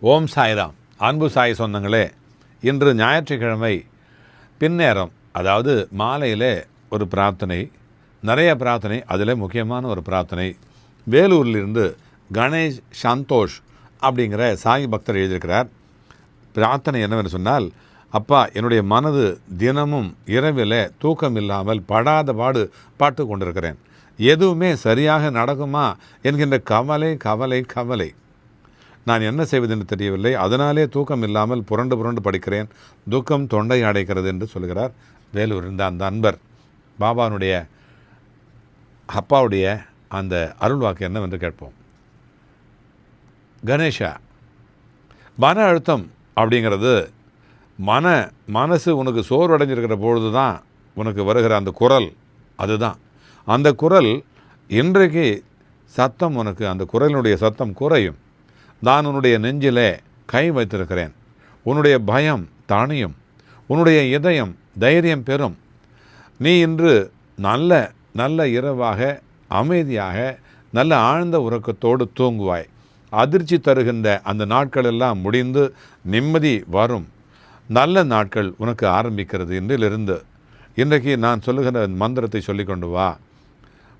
ஓம் சாய்ராம். அன்பு சாய் சொந்தங்களே இன்று ஞாயிற்றுக்கிழமை பின்னேரம் அதாவது மாலையிலே ஒரு பிரார்த்தனை நிறைய பிரார்த்தனை அதில் முக்கியமான ஒரு பிரார்த்தனை. வேலூரிலிருந்து கணேஷ் சந்தோஷ் அப்படிங்கிற சாய் பக்தர் எழுதியிருக்கிறார். பிரார்த்தனை என்னவென்று சொன்னால் அப்பா என்னுடைய மனது தினமும் இரவில் தூக்கம் இல்லாமல் படாத பாடு பாட்டு கொண்டிருக்கிறேன். எதுவுமே சரியாக நடக்குமா என்கின்ற கவலை கவலை கவலை. நான் என்ன செய்வதென்று தெரியவில்லை. அதனாலே தூக்கம் இல்லாமல் புரண்டு புரண்டு படிக்கிறேன். துக்கம் தொண்டை அடைக்கிறது என்று சொல்கிறார் வேலூர் இருந்த அந்த அன்பர். பாபானுடைய அப்பாவுடைய அந்த அருள் வாக்கு என்னவென்று கேட்போம். கணேஷா மன அழுத்தம் அப்படிங்கிறது மன மனசு உனக்கு சோர்வடைஞ்சிருக்கிற பொழுது தான் உனக்கு வருகிற அந்த குரல் அதுதான். அந்த குரல் இன்றைக்கு சத்தம் உனக்கு அந்த குரலினுடைய சத்தம் குறையும். நான் உன்னுடைய நெஞ்சிலே கை வைத்திருக்கிறேன். உன்னுடைய பயம் தணியும் உன்னுடைய இதயம் தைரியம் பெறும். நீ இன்று நல்ல நல்ல இரவாக அமைதியாக நல்ல ஆழ்ந்த உறக்கத்தோடு தூங்குவாய். அதிர்ச்சி தருகின்ற அந்த நாட்கள் எல்லாம் முடிந்து நிம்மதி வரும். நல்ல நாட்கள் உனக்கு ஆரம்பிக்கிறது இன்றிலிருந்து. இன்றைக்கு நான் சொல்லுகிற மந்திரத்தை சொல்லிக்கொண்டு வா.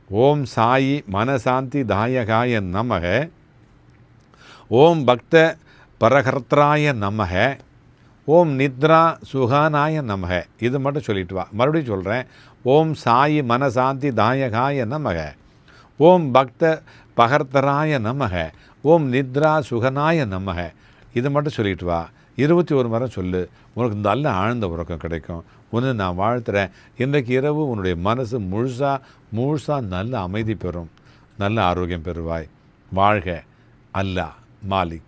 ஓம் சாயி மனசாந்தி தாயகாய நமக. ஓம் பக்த பரகர்த்தராய நமக ஓம் நித்ரா சுகானாய நமக. இது மட்டும் சொல்லிட்டு வா. மறுபடியும் சொல்கிறேன் ஓம் சாயி மனசாந்தி தாயகாய நமக. ஓம் பக்த பகர்த்தராய நமக. ஓம் நித்ரா சுகனாய நமக. இது மட்டும் சொல்லிட்டு வா. இருபத்தி ஒரு மரம் சொல்லு. உனக்கு நல்ல ஆழ்ந்த உறக்கம் கிடைக்கும். ஒன்று நான் வாழ்த்துறேன். இன்றைக்கு இரவு உன்னுடைய மனசு முழுசாக முழுசாக நல்ல அமைதி பெறும். நல்ல ஆரோக்கியம் பெறுவாய். வாழ்க. அல்லாஹ் मालिक।